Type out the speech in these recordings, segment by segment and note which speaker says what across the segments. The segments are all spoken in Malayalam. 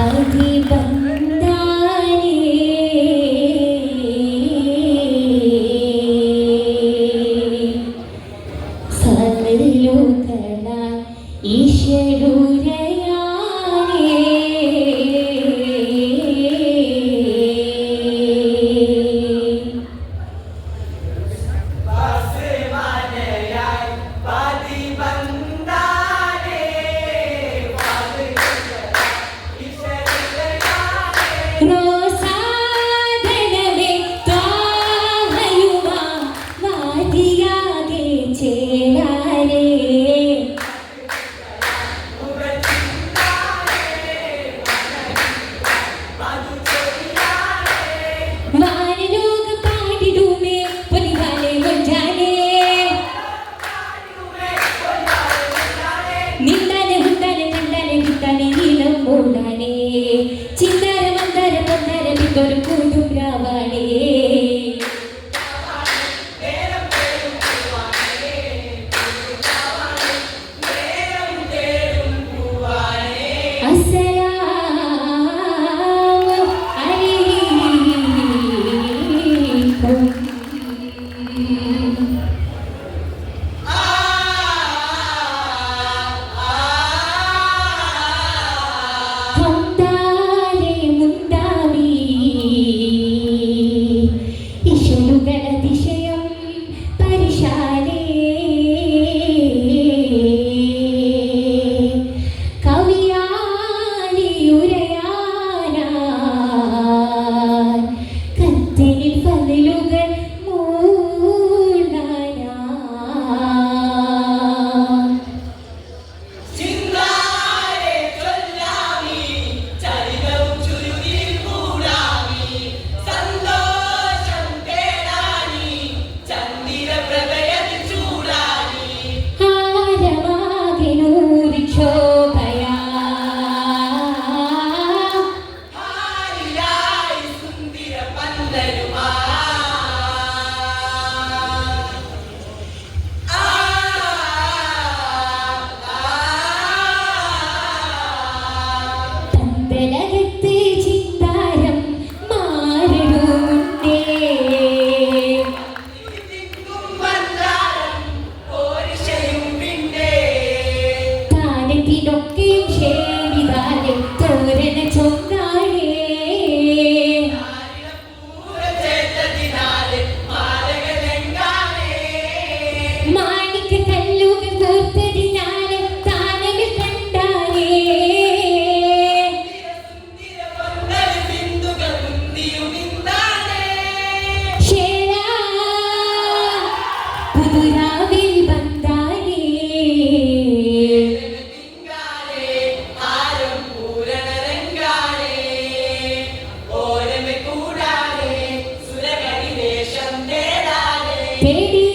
Speaker 1: I'll be back. நீ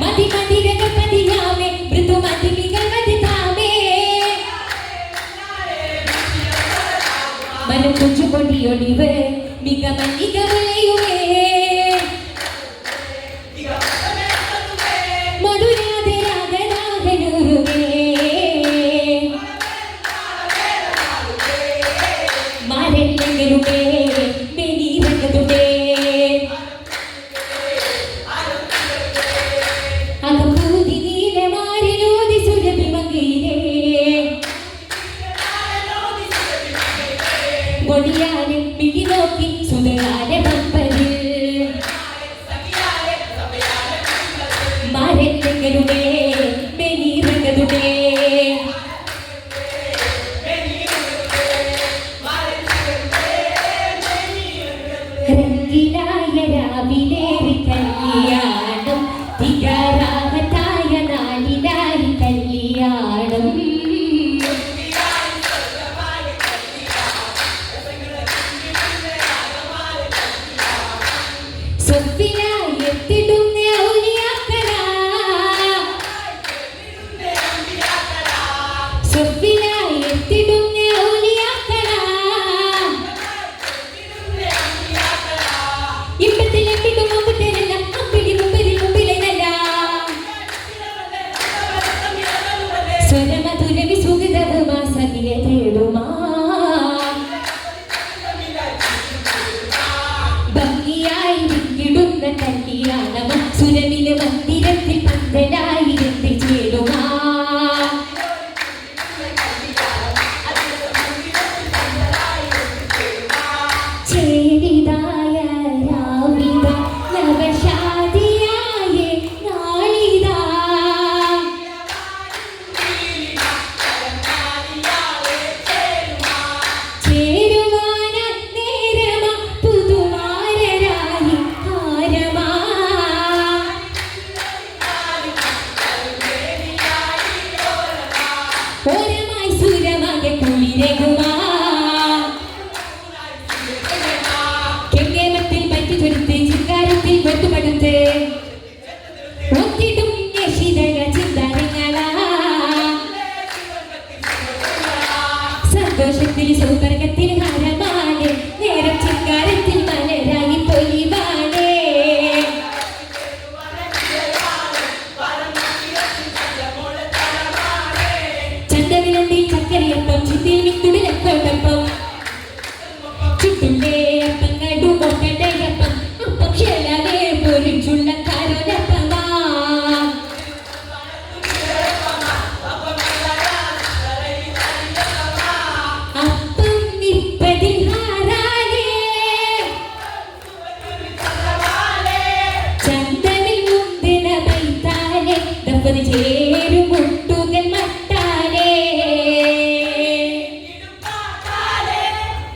Speaker 1: മതി മതി രഗപതിയാമേ മൃദു മതി മികവതി താമേ. മനം കൊച്ചു കൊടിയൊടിവ് മികവ മികവലയുമേ. പൊടിയാനും പിടി നോക്കി സുന്ദരാരെ പപ്പത് മരത്തകളുടെ ബനീറകളുടെ രംഗിലായ രാവിലെ കല്യാണം സ്വരമധുര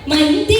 Speaker 1: 门